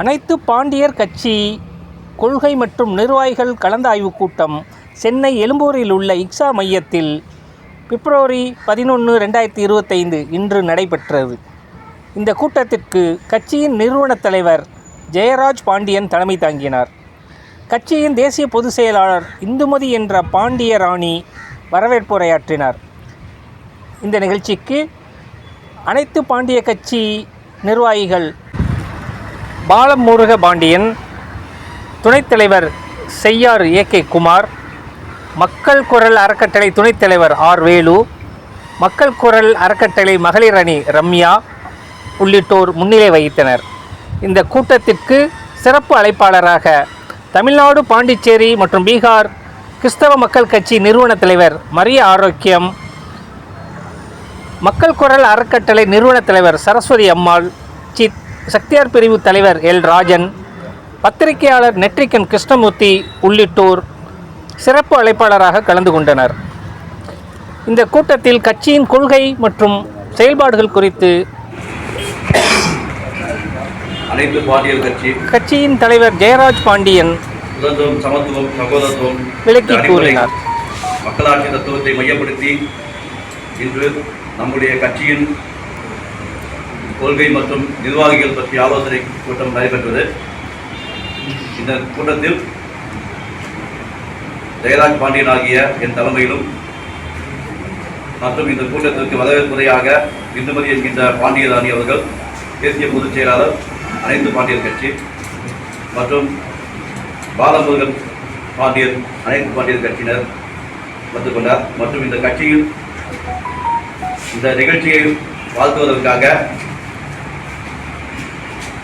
அனைத்து பாண்டியர் கட்சி கொள்கை மற்றும் நிர்வாகிகள் கலந்தாய்வு கூட்டம் சென்னை எழும்பூரில் உள்ள இக்ஸா மையத்தில் பிப்ரவரி பதினொன்று ரெண்டாயிரத்தி இருபத்தைந்து இன்று நடைபெற்றது. இந்த கூட்டத்திற்கு கட்சியின் நிறுவனத் தலைவர் ஜெயராஜ் பாண்டியன் தலைமை தாங்கினார். கட்சியின் தேசிய பொதுச் செயலாளர் இந்துமதி என்ற பாண்டிய ராணி வரவேற்புரையாற்றினார் இந்த நிகழ்ச்சிக்கு அனைத்து பாண்டிய கட்சி நிர்வாகிகள் பாலமுருக பாண்டியன் துணைத் தலைவர் செய்யார் ஏ கே குமார் மக்கள் குரல் அறக்கட்டளை துணைத் தலைவர் ஆர் வேலு மக்கள் குரல் அறக்கட்டளை மகளிர் அணி ரம்யா உள்ளிட்டோர் முன்னிலை வகித்தனர். இந்த கூட்டத்திற்கு சிறப்பு அழைப்பாளராக தமிழ்நாடு பாண்டிச்சேரி மற்றும் பீகார் கிறிஸ்தவ மக்கள் கட்சி நிறுவன தலைவர் மரிய ஆரோக்கியம் மக்கள் குரல் அறக்கட்டளை நிறுவன தலைவர் சரஸ்வதி அம்மாள் சித் சக்தியார் பிரிவு தலைவர் எல் ராஜன் பத்திரிகையாளர் நெற்றிக்கன் கிருஷ்ணமூர்த்தி உள்ளிட்டோர் சிறப்பு அழைப்பாளராக கலந்து கொண்டனர். இந்த கூட்டத்தில் கட்சியின் கொள்கை மற்றும் செயல்பாடுகள் குறித்து அனைத்து பாண்டியர் கட்சி கட்சியின் தலைவர் ஜெயராஜ் பாண்டியன் விளக்கி கூறினார். மக்களாட்சி தத்துவத்தை மையப்படுத்தி இன்று நம்முடைய கட்சியின் கொள்கை மற்றும் நிர்வாகிகள் பற்றிய ஆலோசனை கூட்டம் நடைபெற்றது. இந்த கூட்டத்தில் ஜெயராஜ் பாண்டியன் ஆகிய என் தலைமையிலும் மற்றும் இந்த கூட்டத்திற்கு வரவேற்புரையாக இந்துமதி என்கின்ற பாண்டியராணி அவர்கள் தேசிய பொதுச் செயலாளர் அனைத்து பாண்டியர் கட்சி மற்றும் பாலமுருகன் பாண்டியர் அனைத்து பாண்டியர் கட்சியினர் வந்து கொண்டார். மற்றும் இந்த கட்சியில் இந்த நிகழ்ச்சியை வாழ்த்துவதற்காக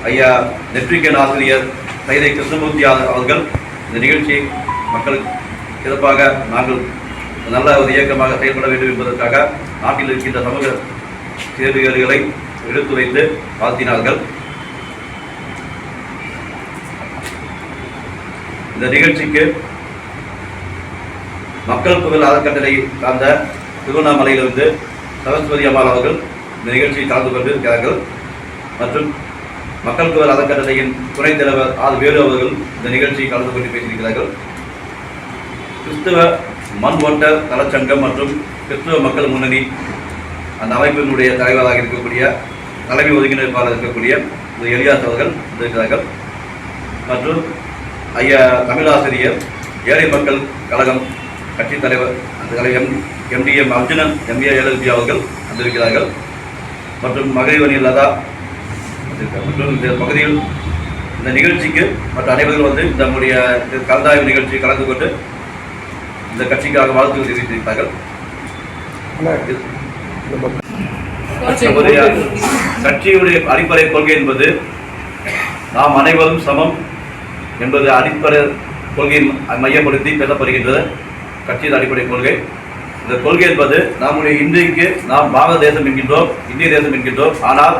ஐயா நெற்றிக்கன் ஆசிரியர் சைதை கிருஷ்ணமூர்த்தி அவர்கள். இந்த நிகழ்ச்சியை மக்களுக்கு சிறப்பாக நாங்கள் நல்ல ஒரு இயக்கமாக செயல்பட வேண்டும் என்பதற்காக நாட்டில் இருக்கின்ற சமூக சீர்கேடுகளை எடுத்துரைத்து வாழ்த்தினார்கள். இந்த நிகழ்ச்சிக்கு மக்கள் புகழ் அறக்கட்டளை சார்ந்த திருவண்ணாமலையிலிருந்து சரஸ்வதி அம்மாள் அவர்கள் இந்த நிகழ்ச்சியில் கலந்து கொண்டிருக்கிறார்கள். மற்றும் மக்கள் குரல் அறக்கட்டளையின் துணைத் தலைவர் ஆர் வேலு அவர்கள் இந்த நிகழ்ச்சியில் கலந்து கொண்டு பேசியிருக்கிறார்கள். கிறிஸ்துவ மண் ஓட்ட நலச்சங்கம் மற்றும் கிறிஸ்துவ மக்கள் முன்னணி அந்த அமைப்பினுடைய தலைவராக இருக்கக்கூடிய தலைமை ஒருங்கிணைப்பாளர் இருக்கக்கூடிய திரு எலியாஸ் அவர்கள் இருக்கிறார்கள் மற்றும் ஐயா தமிழாசிரியர் ஏழை மக்கள் கழகம் கட்சித் தலைவர் அந்த தலைவர் M M T M Arjunan M A L L B அவர்கள் வந்திருக்கிறார்கள். மற்றும் மகளிரணி லதா இந்த பகுதியில் இந்த நிகழ்ச்சிக்கு மற்ற அனைவரும் வந்து இந்த நம்முடைய கலந்தாய்வு நிகழ்ச்சியை கலந்து கொண்டு இந்த கட்சிக்காக வாழ்த்து தெரிவித்திருக்கிறார்கள். நம்முடைய கட்சியுடைய அடிப்படை கொள்கை என்பது நாம் அனைவரும் சமம் என்பது அடிப்படை கொள்கையை மையப்படுத்தி பேசப்படுகின்றது. கட்சியின் அடிப்படை கொள்கை. இந்த கொள்கை என்பது நம்முடைய இன்றைக்கு நாம் பாரத தேசம் என்கின்றோம் இந்திய தேசம் என்கின்றோம். ஆனால்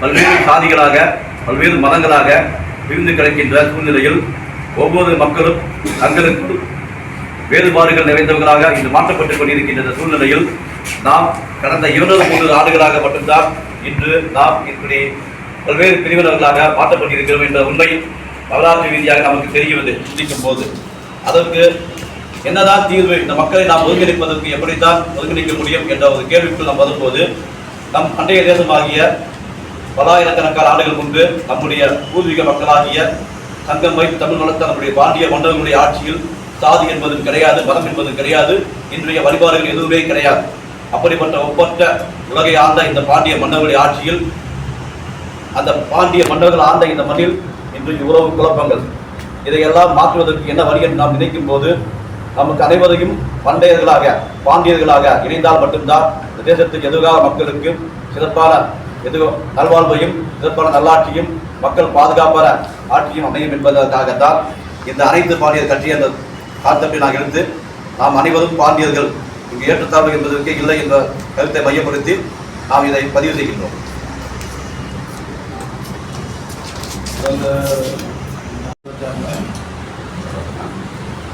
பல்வேறு சாதிகளாக பல்வேறு மதங்களாக பிரிந்து கிடக்கின்ற சூழ்நிலையில் ஒவ்வொரு மக்களும் தங்களுக்கு வேறுபாடுகள் நிறைந்தவர்களாக இன்று மாற்றப்பட்டுக் கொண்டிருக்கின்ற சூழ்நிலையில் நாம் கடந்த இருநூறு மூன்று ஆண்டுகளாக மட்டும்தான் இன்று நாம் இப்படி பல்வேறு பிரிவினர்களாக மாற்றப்பட்டிருக்கிறோம் என்ற உண்மை வரலாற்று ரீதியாக நமக்கு தெரிகிறது சிந்திக்கும் போது. அதற்கு என்னதான் தீர்வு இந்த மக்களை நாம் ஒருங்கிணைப்பதற்கு எப்படித்தான் ஒருங்கிணைக்க முடியும் என்ற ஒரு கேள்விக்குள் நாம் வரும்போது நம் அண்டைய தேசமாகிய பலாயிரக்கணக்கான ஆண்டுகள் முன்பு நம்முடைய பூர்வீக மக்களாகிய சங்கம் வைத்து தமிழ் வளர்த்த நம்முடைய பாண்டிய மன்னர்களுடைய ஆட்சியில் சாதி என்பதும் கிடையாது மதம் என்பதும் கிடையாது இன்றைய வழிபாடுகள் எதுவுமே கிடையாது. அப்படிப்பட்ட ஒப்பற்ற உலகை ஆண்ட இந்த பாண்டிய மன்னர்களுடைய ஆட்சியில் அந்த பாண்டிய மன்னர்கள் ஆண்ட இந்த மண்ணில் இன்றைய உறவு குழப்பங்கள். இதையெல்லாம் மாற்றுவதற்கு என்ன வழி என்று நாம் நினைக்கும் போது நமக்கு அனைவரையும் பண்டையர்களாக பாண்டியர்களாக இணைந்தால் மட்டும்தான் இந்த தேசத்துக்கு எதிர்கால மக்களுக்கு சிறப்பான எது நல்வாழ்வையும் இதற்கான நல்லாட்சியும் மக்கள் பாதுகாப்பான ஆட்சியும் அமையும் என்பதற்காகத்தான் இந்த அனைத்து பாண்டியர் கட்சி அந்த கான்செப்டை நான் எடுத்து நாம் அனைவரும் பாண்டியர்கள் இங்கு ஏற்றத்தாழ்வு என்பதற்கு இல்லை என்ற கருத்தை மையப்படுத்தி நாம் இதை பதிவு செய்கின்றோம்.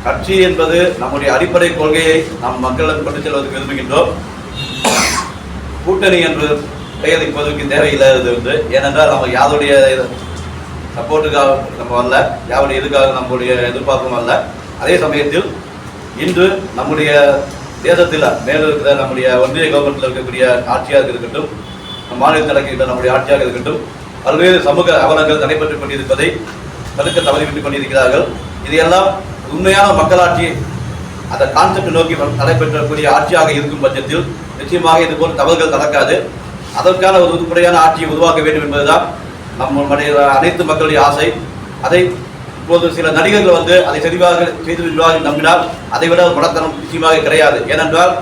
கட்சி என்பது நம்முடைய அடிப்படை கொள்கையை நாம் மக்களிடம் கொண்டு செல்வதற்கு விரும்புகின்றோம். கூட்டணி என்று கையில் இப்போதைக்கு தேவையில்லாதது வந்து ஏனென்றால் நம்ம யாருடைய சப்போர்ட்டுக்காக நம்ம வரல யாருடைய எதுக்காக நம்முடைய எதிர்பார்ப்பும் வரல அதே சமயத்தில் இன்று நம்முடைய தேசத்தில் மேலும் இருக்கிற நம்முடைய ஒன்றிய கவர்மெண்ட்டில் இருக்கக்கூடிய ஆட்சியாக இருக்கட்டும் நம் மாநிலத்தில் நடக்கின்ற நம்முடைய ஆட்சியாக இருக்கட்டும் பல்வேறு சமூக அவலங்கள் நடைபெற்றுக் கொண்டிருப்பதை தடுக்க தவறிவிட்டுக் கொண்டிருக்கிறார்கள். இதையெல்லாம் உண்மையான மக்களாட்சி அந்த கான்செப்ட் நோக்கி நடைபெற்றக்கூடிய ஆட்சியாக இருக்கும் பட்சத்தில் நிச்சயமாக இது போன்ற தவறுகள் நடக்காது. அதற்கான ஒரு உருப்படியான ஆட்சியை உருவாக்க வேண்டும் என்பதுதான் நம்முடைய அனைத்து மக்களுடைய ஆசை. அதை இப்போது சில நடிகர்கள் வந்து அதை தெளிவாக செய்து விடுவார்கள் நம்பினால் அதை விட ஒரு நிச்சயமாக கிடையாது. ஏனென்றால்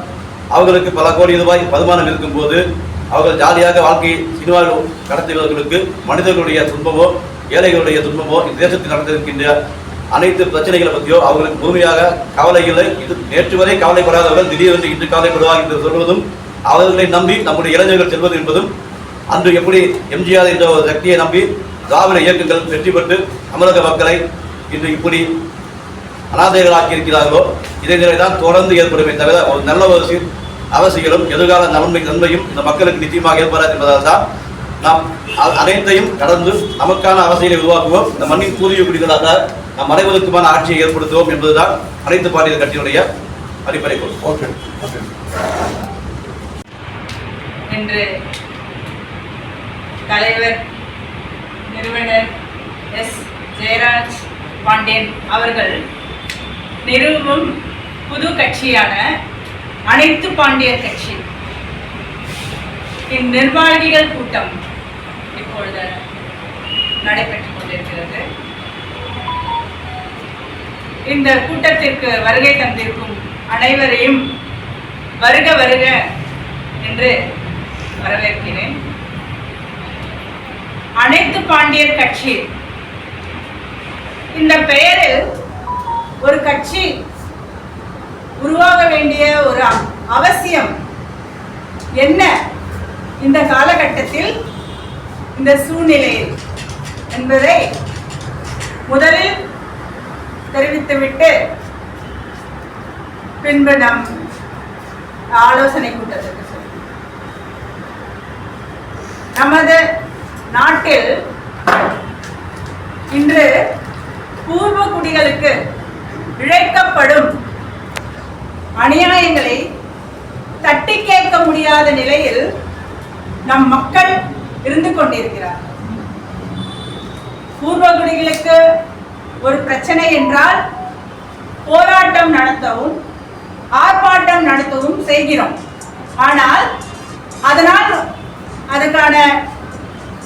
அவர்களுக்கு பல கோடி ரூபாய் வருமானம் இருக்கும்போது அவர்கள் ஜாலியாக வாழ்க்கையை சினிமாவில் கடத்துகிறவர்களுக்கு மனிதர்களுடைய துன்பமோ ஏழைகளுடைய துன்பமோ இந்த தேசத்தில் நடந்திருக்கின்ற அனைத்து பிரச்சனைகளை பற்றியோ அவர்களுக்கு முழுமையாக கவலை இல்லை. இது நேற்று வரை கவலைப்படாதவர்கள் திடீரென்று இன்று கவலைப்படுவார் என்று சொல்வதும் அவர்களை நம்பி நம்முடைய இளைஞர்கள் செல்வது என்பதும் அன்று எப்படி எம்ஜிஆர் என்ற ஒரு சக்தியை நம்பி திராவிட இயக்கங்கள் வெற்றி பெற்று தமிழக மக்களை இன்று இப்படி அனாதைகளாக்கி இருக்கிறார்களோ இதே நிலை தான் தொடர்ந்து ஏற்படுமே தவிர ஒரு நல்ல ஒரு அவசியங்களும் எதிர்கால நன்மை நன்மையும் இந்த மக்களுக்கு நிச்சயமாக ஏற்படாது என்பதால் தான் நாம் அனைத்தையும் கடந்து நமக்கான அரசியலை உருவாக்குவோம். இந்த மண்ணின் கூறிய குடிகளாக நம் அனைவருக்குமான ஆட்சியை ஏற்படுத்துவோம் என்பதுதான் அனைத்து பாண்டியர் கட்சியினுடைய அடிப்படை கொள்கை ஓகே ஓகே என்று தலைவர் நிறுவனர் எஸ். ஜெயராஜ் பாண்டியன் அவர்கள் நிறுவும் புது கட்சியான அனைத்து பாண்டியர் கட்சி. இந்நிர்வாகிகள் கூட்டம் இப்பொழுது நடைபெற்றுக் கொண்டிருக்கிறது. இந்த கூட்டத்திற்கு வருகை தந்திருக்கும் அனைவரையும் வருக வருக என்று வரவேற்கிறேன். அனைத்து பாண்டியர் கட்சி. இந்த பெயரில் ஒரு கட்சி உருவாக வேண்டிய ஒரு அவசியம் என்ன? இந்த காலகட்டத்தில் இந்த சூழ்நிலையில் என்பதை முதலில் தெரிவித்துவிட்டு பின்பு நம் ஆலோசனை கூட்டத்துக்கு நமது நாட்டில் இன்று பூர்வ குடிகளுக்கு இழைக்கப்படும் அநியாயங்களை தட்டி கேட்க முடியாத நிலையில் நம் மக்கள் இருந்து கொண்டிருக்கிறார் பூர்வகுடிகளுக்கு ஒரு பிரச்சனை என்றால் போராட்டம் நடத்தவும் ஆர்ப்பாட்டம் நடத்தவும் செய்கிறோம். ஆனால் அதனால் அதுக்கான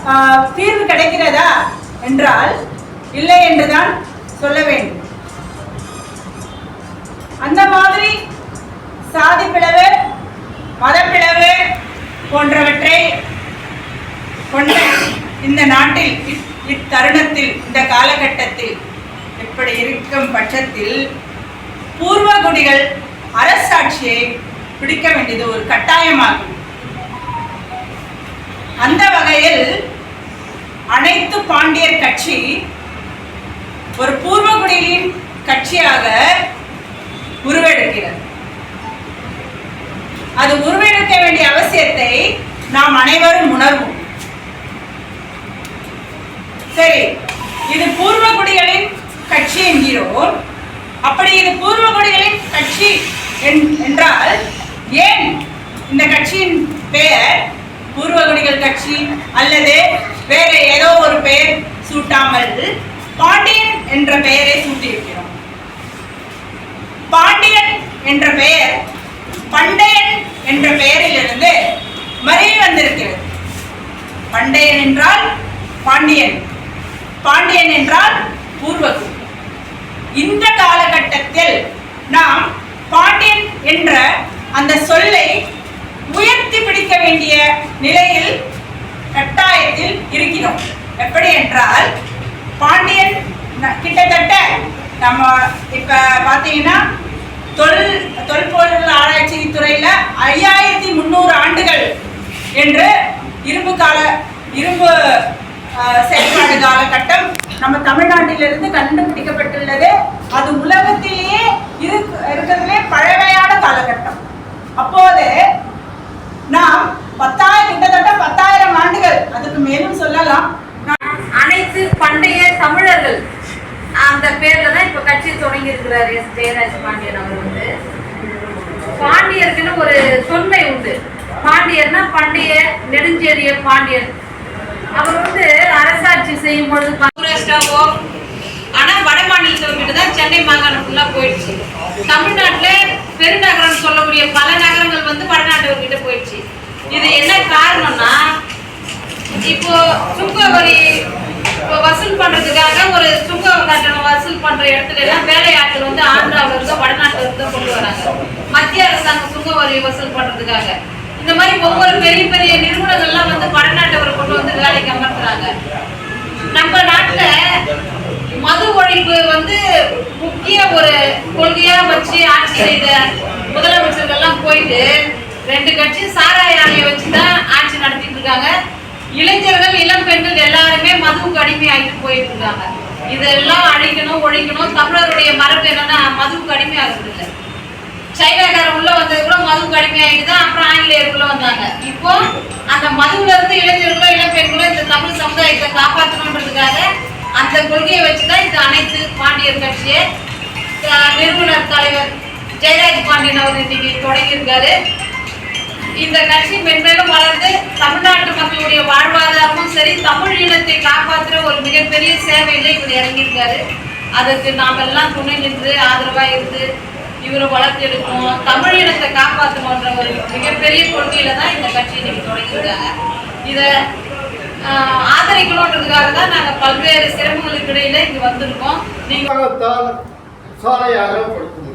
ஆஹ், தீர்வு கிடைக்கிறதா என்றால் இல்லை என்றுதான் சொல்ல வேண்டும். அந்த மாதிரி சாதி பிளவு மதப்பிளவு போன்றவற்றை கொண்ட இந்த நாட்டில் இத்தருணத்தில் இந்த காலகட்டத்தில் இப்படி இருக்கும் பட்சத்தில் பூர்வகுடிகள் அரசாட்சியை பிடிக்க வேண்டியது ஒரு கட்டாயமாகும். அந்த வகையில் அனைத்து பாண்டியர் கட்சி ஒரு பூர்வகுடியின் கட்சியாக உருவெடுக்கிறது. அது உருவெடுக்க வேண்டிய அவசியத்தை நாம் அனைவரும் உணர்வோம். சரி இது பூர்வகுடிகளின் கட்சி என்கிறோம். அப்படி இது பூர்வகுடிகளின் கட்சி என்- என்றால் ஏன் இந்த கட்சியின் பெயர் பூர்வகுடிகள் கட்சி அல்லது வேற ஏதோ ஒரு பெயர் சூட்டாமல் பாண்டியன் என்ற பெயரை சூட்டியிருக்கிறோம். பாண்டியன் என்ற பெயர் பண்டையன் என்ற பெயரிலிருந்து மறைய வந்திருக்கிறது. பண்டையன் என்றால் பாண்டியன். பாண்டியன் என்றால் பூர்வகுடி. இந்த காலகட்டத்தில் நாம் பாண்டியன் என்ற அந்த சொல்லை உயர்த்தி பிடிக்க வேண்டிய நிலையில் கட்டாயத்தில் இருக்கிறோம். எப்படி என்றால் பாண்டியன் கிட்டத்தட்ட நம்ம இப்ப பாத்தீங்கன்னா தொல் தொல்பொருள் ஆராய்ச்சி துறையில ஐயாயிரத்தி முந்நூறு ஆண்டுகள் என்று இரும்பு கால இரும்பு செயல்பாடு காலகட்டம் நம்ம தமிழ்நாட்டிலிருந்து கண்டுபிடிக்கப்பட்டுள்ளது. அது உலகத்திலேயே இரு இருக்கிறதுலே பழமையான காலகட்டம். அப்போது நாம் பத்தாயிரம் கிட்டத்தட்ட பத்தாயிரம் ஆண்டுகள் அதுக்கு மேலும் சொல்லலாம். அனைத்து பண்டைய தமிழர்கள் அந்த பேர்ல தான் இப்ப கட்சி தொடங்கி இருக்கிறார் எஸ் ஜெயராஜ் பாண்டியன் அவர் வந்து. பாண்டியருக்குன்னு ஒரு தொன்மை உண்டு. பாண்டியர்னா பண்டைய நெடுஞ்சேரிய பாண்டியன். அவர் வந்து அரசாட்சி செய்யும் பொழுது ஆனா வட மாநிலத்தவர்கிட்ட தான் சென்னை மாகாணம் ஃபுல்லா போயிடுச்சு. தமிழ்நாட்டுல பெருநகரம் சொல்லக்கூடிய பல நகரங்கள் வந்து வடநாட்டவர்கிட்ட போயிடுச்சு. இது என்ன காரணம்னா இப்போ சுங்க வரி இப்போ வசூல் பண்றதுக்காக ஒரு சுங்க கட்டணம் வசூல் பண்ற இடத்துல எல்லாம் வேலையாட்கள் வந்து ஆந்திராவில இருந்து வடநாட்டுல இருந்து கொண்டு வராங்க. மத்திய அரசாங்கம் சுங்க வரி வசூல் பண்றதுக்காக. இந்த மாதிரி ஒவ்வொரு பெரிய பெரிய நிறுவனங்கள்லாம் வந்து வடநாட்டவரை கொண்டு வந்து வேலைக்கு அமர்த்துறாங்க. நம்ம நாட்டுல மது ஒழிப்பு வந்து முக்கிய ஒரு கொள்கையா வச்சு ஆட்சி செய்த முதலமைச்சர்கள்லாம் போயிட்டு ரெண்டு கட்சி சாராய ஆலையை வச்சுதான் ஆட்சி நடத்திட்டு இருக்காங்க. இளைஞர்கள் இளம் பெண்கள் எல்லாருமே மதுவுக்கு அடிமையாகிட்டு போயிட்டு இருக்காங்க. இதெல்லாம் அழிக்கணும் ஒழிக்கணும். தமிழருடைய மரபு என்னன்னா மதுவுக்கு அடிமையாகிறது இல்லை சைனாக்காரன் உள்ள வந்தது கூட மதுவுக்கு அடிமையாகிட்டு தான் அப்புறம் ஆங்கிலேயர் வந்தாங்க. இப்போ அந்த மதுவுல இருந்து இளைஞர்களோ இளம் பெண்களோ இந்த தமிழ் சமுதாயத்தை காப்பாற்றணுன்றதுக்காக அந்த கொள்கையை வச்சுதான் இந்த அனைத்து பாண்டியர் கட்சியை நிறுவனர் தலைவர் ஜெயராஜ் பாண்டியன் அவர் இன்னைக்கு தொடங்கியிருக்காரு. இந்த கட்சி மென்மேலும் வளர்ந்து தமிழ்நாட்டு மக்களுடைய வாழ்வாதாரமும் சரி தமிழ் இனத்தை காப்பாற்றுற ஒரு மிகப்பெரிய சேவையில இவர் இறங்கியிருக்காரு. அதுக்கு நாமெல்லாம் துணை நின்று ஆதரவா இருந்து இவரை வளர்த்து எடுக்கணும் தமிழ் இனத்தை காப்பாற்றணுன்ற ஒரு மிகப்பெரிய கொள்கையில தான் இந்த கட்சி இன்னைக்கு தொடங்கியிருக்காங்க. இதை ஆதரிக்கணுன்றதுக்காக தான் நாங்க பல்வேறு சிரமங்களுக்கு இடையில இங்க வந்திருக்கோம். நீங்க அரசாங்கத்தால் சாலை அகலப்படுத்த முடியும்.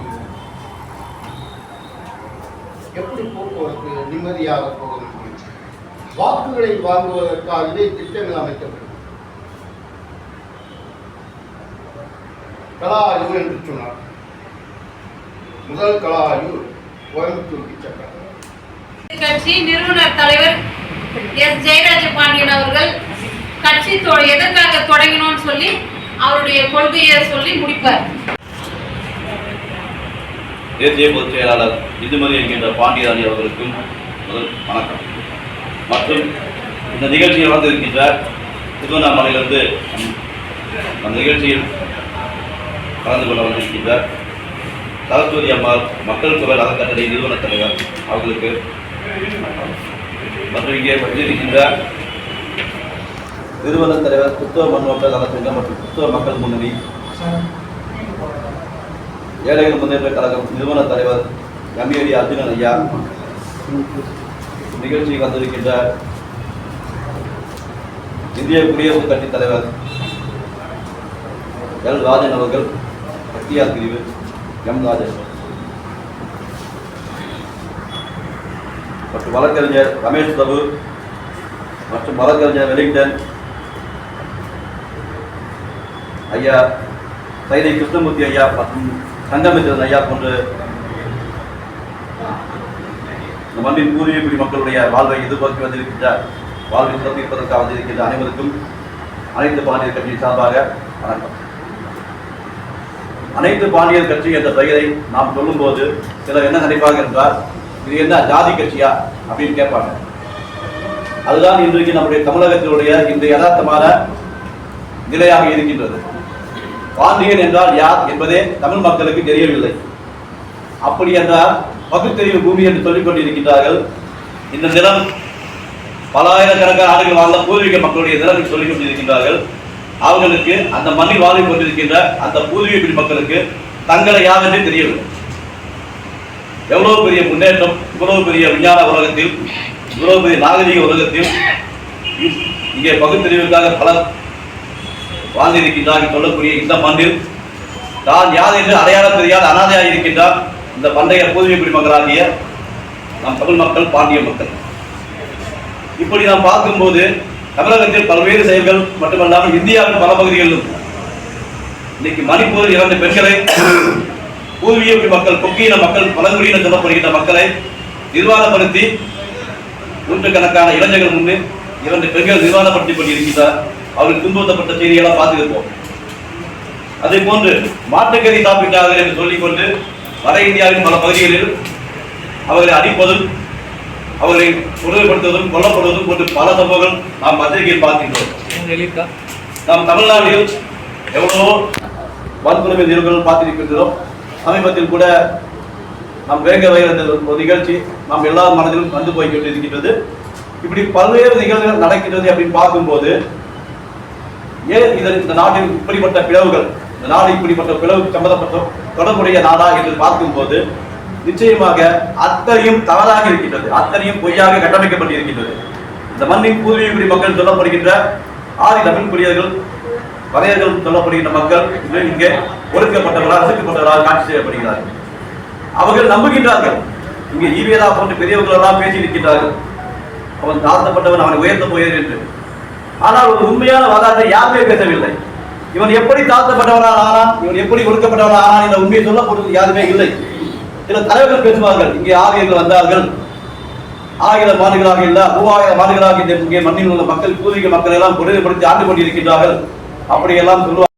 எப்படி போக்குவரத்து நிம்மதியாக போக முடியும் வாக்குகளை வாங்குவதற்காகவே திட்டங்கள் அமைக்கப்படும். கலாயு என்று சொன்னார். முதல் கலாயு கோயம்புத்தூருக்கு சென்றார் கட்சி நிறுவனர் தலைவர் எஸ். ஜெயராஜ பாண்டியன் அவர்கள் கட்சி எதற்காக தொடங்கினோம்னு சொல்லி அவருடைய கொள்கையை சொல்லி முடிப்பார். தேசிய பொதுச் செயலாளர் இந்துமதி என்கின்ற பாண்டியராணி அவர்களுக்கும் முதல் வணக்கம். மற்றும் இந்த நிகழ்ச்சியில் வந்திருக்கின்ற திருவண்ணாமலையிலிருந்து அந்த நிகழ்ச்சியில் கலந்து கொள்ள வந்திருக்கின்ற சரஸ்வதி அம்மாள் மக்கள் குரல் அறக்கட்டளை நிறுவன தலைவர் அவர்களுக்கு வணக்கம். மற்றும் நிறுவன தலைவர் புத்தக மன்னோட்டல் நலச்சங்கம் மற்றும் புத்தக மக்கள் முன்னணி ஏழைகள் முன்னேற்ற கழகம் நிறுவன தலைவர் எம்ஏடி அர்ஜுனன் ஐயா நிகழ்ச்சிக்கு வந்திருக்கின்ற இந்திய குடியரசுக் கட்சித் தலைவர் எல். ராஜன் அவர்கள் எஸ்டிஆர் பிரிவு எம். ராஜன். மற்றும் வழக்கறிஞர் ரமேஷ் பிரபு மற்றும் வழக்கறிஞர் வெலிங்டன் ஐயா சைதை கிருஷ்ணமூர்த்தி ஐயா மற்றும் சங்கமித்திரன் ஐயா போன்று இந்த மண்ணின் பூர்வீக குடி மக்களுடைய வாழ்வை எதிர்பார்த்து வந்திருக்கின்ற வாழ்வை சிறப்பிப்பதற்காக வந்திருக்கின்ற அனைவருக்கும் அனைத்து பாண்டியர் கட்சி சார்பாக வணக்கம். அனைத்து பாண்டியர் கட்சி என்ற பெயரை நாம் சொல்லும்போது சிலர் என்ன நினைப்பாங்க என்றால் இது என்ன ஜாதி கட்சியா? அப்படின்னு கேட்பாங்க. அதுதான் இன்றைக்கு நம்முடைய தமிழகத்தினுடைய இந்த யதார்த்தமான நிலையாக இருக்கின்றது. பாண்டியன் என்றால் யார் என்பதே தமிழ் மக்களுக்கு தெரியவில்லை. அப்படி என்றால் பகுத்தறிவு பூமி என்று சொல்லிக் கொண்டிருக்கின்றார்கள். இந்த நிலம் பல ஆயிரக்கணக்கான ஆண்டுகள் வாழ்ந்த பூர்வீக மக்களுடைய நிலம் என்று சொல்லிக் கொண்டிருக்கின்றார்கள். அவர்களுக்கு அந்த மண்ணில் வாழ்ந்து கொண்டிருக்கின்ற அந்த பூர்வீக மக்களுக்கு தங்களை யார் என்று தெரியவில்லை. எவ்வளவு பெரிய முன்னேற்றம் இவ்வளவு பெரிய விஞ்ஞான உலகத்தில் இவ்வளவு பெரிய நாகரிக உலகத்தில் இ- இங்கே பகுத்தறிவுக்காக பலர் வாழ்ந்திருக்கின்றார் சொல்லக்கூடிய இந்த மண்ணில் தான் யார் என்று அடையாளம் தெரியாத அனாதையாக இருக்கின்றார் இந்த பண்டைய பூர்வீக குடிமக்களாகிய நம் தமிழ் மக்கள் பாண்டிய மக்கள். இப்படி நாம் பார்க்கும்போது தமிழகத்தில் பல்வேறு செயல்கள் மட்டுமல்லாமல் இந்தியாவின் பல பகுதிகளிலும் இன்னைக்கு மணிப்பூரில் இரண்டு பெண்களை பூர்வீக மக்கள் கொக்கியின மக்கள் பழங்குடியின சொல்லப்படுகின்ற மக்களை நிர்வாணப்படுத்தி நூற்றுக்கணக்கான இளைஞர்கள் முன்பு இரண்டு பெண்கள் நிர்வாணப்படுத்திக் கொண்டிருக்கிறார் அவர்கள் துன்புறுத்தப்பட்ட செய்தியெல்லாம் பார்த்துருப்போம். அதே போன்று மாட்டுக்கறி சாப்பிட்டார்கள் என்று சொல்லிக்கொண்டு வட இந்தியாவின் பல பகுதிகளில் அவர்களை அடிப்பதும் அவர்களை கொடுமைப்படுத்துவதும் கொல்லப்படுவதும் போன்ற பல சம்பவங்கள் நாம் பத்திரிகையில் பார்க்கின்றோம். நாம் தமிழ்நாட்டில் எவ்வளவோ வன்கொடுமை நிறுவனங்கள் பார்த்திருக்கின்றோம். சமீபத்தில் கூட நாம் வேங்க வயல் ஒரு நிகழ்ச்சி நாம் எல்லா மனதிலும் வந்து போய் கொண்டிருக்கின்றது இப்படி பல்வேறு நிகழ்வுகள் நடக்கின்றது அப்படின்னு பார்க்கும்போது ஏன் இதன் இந்த நாட்டில் இப்படிப்பட்ட பிளவுகள் இந்த நாடு இப்படிப்பட்ட பிளவு சம்பந்தப்பட்ட தொடர்புடைய நாடா என்று பார்க்கும்போது நிச்சயமாக அத்தனையும் தவறாக இருக்கின்றது. அத்தனையும் பொய்யாக கட்டமைக்கப்பட்டிருக்கின்றது. இந்த மண்ணின் பூர்வீகுடி மக்கள் சொல்லப்படுகின்ற ஆதி தமிழ் குடியர்கள் வரையர்கள் சொல்லப்படுகின்ற மக்கள் இங்கே ஒடுக்கப்பட்டவர்களால் அசைக்கப்பட்டவர்களால் காட்சி செய்யப்படுகிறார்கள். அவர்கள் நம்புகின்றார்கள். இங்கே ஈவேதா போன்ற பெரியவர்கள் எல்லாம் பேசி இருக்கின்றார்கள் அவன் தாழ்த்தப்பட்டவன் அவனை உயர்த்த போயது என்று. ஆனால் ஒரு உண்மையான வாதாட்டை யாருமே பேசவில்லை. இவன் எப்படி தாழ்த்தப்பட்டவனாக ஆனான் இவன் எப்படி ஒடுக்கப்பட்டவனாக ஆனான் என்ற உண்மையை சொல்லப்படுவது யாருமே இல்லை. சில தலைவர்கள் பேசுவார்கள் இங்கே ஆகியர்கள் வந்தார்கள். ஆயிரம் ஆண்டுகளாக இல்ல மூவாயிரம் ஆண்டுகளாக இந்த இங்கே மண்ணில் உள்ள மக்கள் பூர்வீக மக்களை எல்லாம் கொடுமைப்படுத்தி ஆண்டு கொண்டிருக்கின்றார்கள். அப்படியெல்லாம் சொல்லுவாங்க